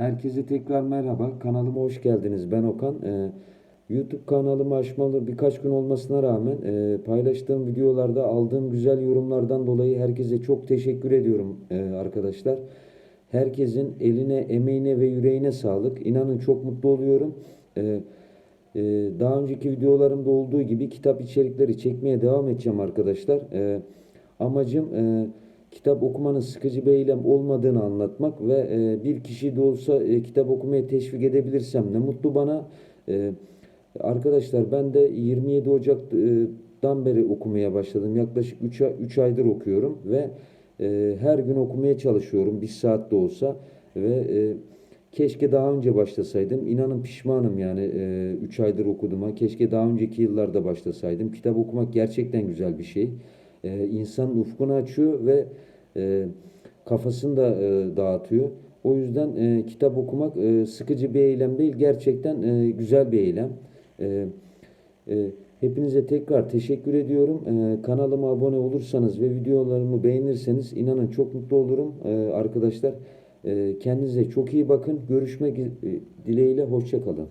Herkese tekrar merhaba. Kanalıma hoş geldiniz. Ben Okan. Ee, YouTube kanalımı açmalı birkaç gün olmasına rağmen e, paylaştığım videolarda aldığım güzel yorumlardan dolayı herkese çok teşekkür ediyorum e, arkadaşlar. Herkesin eline, emeğine ve yüreğine sağlık. İnanın çok mutlu oluyorum. Ee, e, daha önceki videolarımda olduğu gibi kitap içerikleri çekmeye devam edeceğim arkadaşlar. Ee, amacım e, kitap okumanın sıkıcı bir eylem olmadığını anlatmak ve e, bir kişi de olsa e, kitap okumaya teşvik edebilirsem ne mutlu bana. E, arkadaşlar ben de 27 Ocak'tan beri okumaya başladım. Yaklaşık 3, 3 aydır okuyorum ve e, her gün okumaya çalışıyorum bir saat de olsa ve e, keşke daha önce başlasaydım. İnanın pişmanım yani 3 aydır okuduğuma. Keşke daha önceki yıllarda başlasaydım. Kitap okumak gerçekten güzel bir şey. E, insanın ufkunu açıyor ve e, kafasını da e, dağıtıyor. O yüzden e, kitap okumak e, sıkıcı bir eylem değil, gerçekten e, güzel bir eylem. E, e, hepinize tekrar teşekkür ediyorum. E, kanalıma abone olursanız ve videolarımı beğenirseniz inanın çok mutlu olurum e, arkadaşlar. E, kendinize çok iyi bakın. Görüşmek e, dileğiyle, hoşça kalın.